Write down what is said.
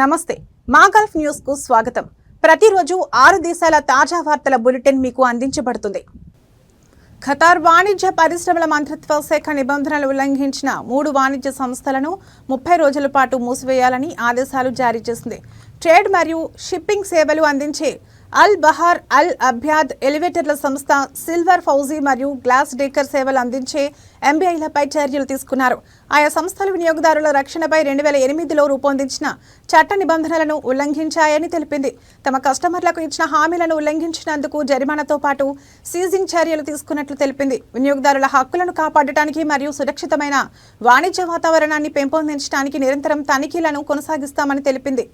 నమస్తే. మా గల్ఫ్ న్యూస్కు స్వాగతం. ప్రతిరోజు ఆరు దేశాల తాజా వార్తల బులెటిన్ మీకు అందించబడుతుంది. ఖతార్ వాణిజ్య పరిశ్రమల మంత్రిత్వ శాఖ నిబంధనలు ఉల్లంఘించిన మూడు వాణిజ్య సంస్థలను ముప్పై రోజుల పాటు మూసివేయాలని ఆదేశాలు జారీ చేసింది. ట్రేడ్ మరియు షిప్పింగ్ సేవలు అందించే అల్ బహార్ అల్ అభ్యాద్ ఎలివేటర్ల సంస్థ సిల్వర్ ఫౌజీ మరియు గ్లాస్ డేకర్ సేవలు అందించే ఎంబీఐలపై చర్యలు తీసుకున్నారు. ఆయా సంస్థలు వినియోగదారుల రక్షణపై రెండు వేల ఎనిమిదిలో రూపొందించిన చట్ట నిబంధనలను ఉల్లంఘించాయని తెలిపింది. తమ కస్టమర్లకు ఇచ్చిన హామీలను ఉల్లంఘించినందుకు జరిమానాతో పాటు సీజింగ్ చర్యలు తీసుకున్నట్లు తెలిపింది. వినియోగదారుల హక్కులను కాపాడటానికి మరియు సురక్షితమైన వాణిజ్య వాతావరణాన్ని పెంపొందించడానికి నిరంతరం తనిఖీలను కొనసాగిస్తామని తెలిపింది.